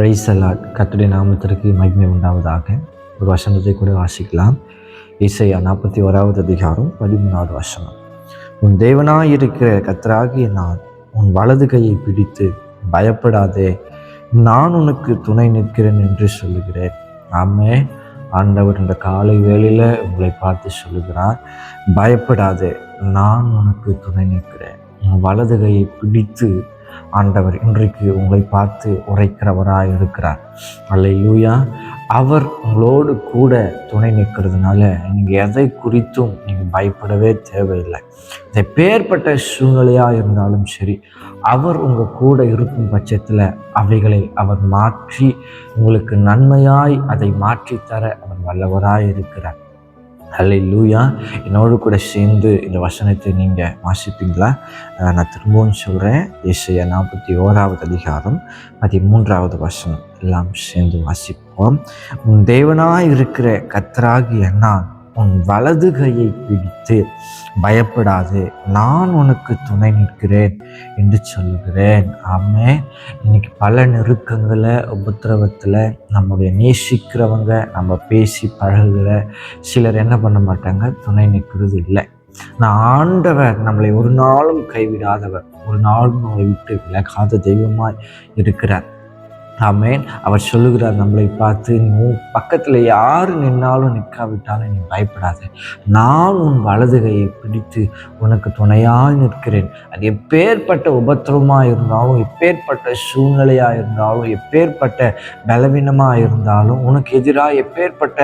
பிரைசலாட் கத்துடைய நாமத்திற்கு மகிமை உண்டாவதாக. ஒரு வசனத்தை கூட வாசிக்கலாம். இசையா நாற்பத்தி ஓராவது அதிகாரம் பதிமூணாவது வசனம். உன் தேவனாயிருக்கிற கத்தராகிய நான் உன் வலது கையை பிடித்து பயப்படாதே. நான் உனக்கு துணை நிற்கிறேன் என்று சொல்லுகிறேன். ஆமே ஆண்டவர் இந்த காலை வேளையில் உங்களை பார்த்து சொல்லுகிறார். பயப்படாதே. நான் உனக்கு துணை நிற்கிறேன். உன் வலது கையை பிடித்து ஆண்டவர் இன்றைக்கு உங்களை பார்த்து உரைக்கிறவராக இருக்கிறார். அல்லையூயா அவர் உங்களோடு கூட துணை நிற்கிறதுனால நீங்கள் எதை குறித்தும் நீங்கள் பயப்படவே தேவையில்லை. இந்த பேர்பட்ட சூழ்நிலையாக இருந்தாலும் சரி அவர் உங்கள் கூட இருக்கும் பட்சத்தில் அவைகளை அவர் மாற்றி உங்களுக்கு நன்மையாய் அதை மாற்றித்தர அவர் வல்லவராய் இருக்கிறார். ஹலை லூயா என்னோடு கூட சேர்ந்து இந்த வசனத்தை நீங்கள் வாசிப்பீங்களா? நான் திரும்பவும் சொல்கிறேன் இசைய நாற்பத்தி ஓராவது அதிகாரம் பதிமூன்றாவது வசனம். எல்லாம் சேர்ந்து வாசிப்போம். உன் தேவனாக இருக்கிற கத்தராகிய நான் உன் வலது கையை பிடித்து பயப்படாது. நான் உனக்கு துணை நிற்கிறேன் என்று சொல்லுகிறேன். ஆமே இன்னைக்கு பல நெருக்கங்களை உபத்திரவத்தில் நம்முடைய நேசிக்கிறவங்க நம்ம பேசி பழகுகிற சிலர் என்ன பண்ண மாட்டாங்க? துணை நிற்கிறது இல்லை. நான் ஆண்டவர் நம்மளை ஒரு நாளும் கைவிடாதவர். ஒரு நாளும் நம்மளை விட்டு விலகாத தெய்வமாய் இருக்கிறார். ஆமேன். அவர் சொல்லுகிறார் நம்மளை பார்த்து நீ பக்கத்தில் யார் நின்னாலும் நிற்காவிட்டாலும் நீ பயப்படாத. நான் உன் வலது கையை பிடித்து உனக்கு துணையாக நிற்கிறேன். அது எப்பேற்பட்ட உபத்திரமாக இருந்தாலும் எப்பேற்பட்ட சூழ்நிலையாக இருந்தாலும் எப்பேற்பட்ட பலவீனமாக இருந்தாலும் உனக்கு எதிராக எப்பேற்பட்ட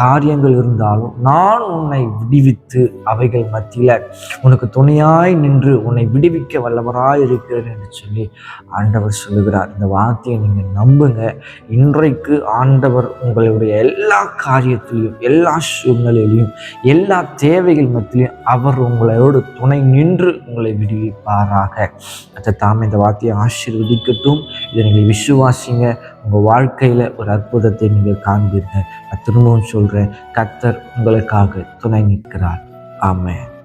காரியங்கள் இருந்தாலும் நான் உன்னை விடுவித்து அவைகள் மத்தியில் உனக்கு துணையாய் நின்று உன்னை விடுவிக்க வல்லவராய் இருக்கிறேன் என்று சொல்லி ஆண்டவர் சொல்லுகிறார். இந்த வார்த்தையை நீங்கள் நம்புங்க. இன்றைக்கு ஆண்டவர் உங்களுடைய எல்லா காரியத்திலையும் எல்லா சூழ்நிலையிலையும் எல்லா தேவைகள் மத்தியிலையும் அவர் உங்களோடு துணை நின்று உங்களை விடுவிப்பாராக. அதை தாம் இந்த வார்த்தையை ஆசீர்வதிக்கட்டும். இதை நீங்கள் விசுவாசிங்க. உங்கள் வாழ்க்கையில் ஒரு அற்புதத்தை நீங்கள் காண்பீர்கள். நான் திரும்பவும் சொல்கிறேன் கத்தர் உங்களுக்காக துணை நிற்கிறார். ஆமாம்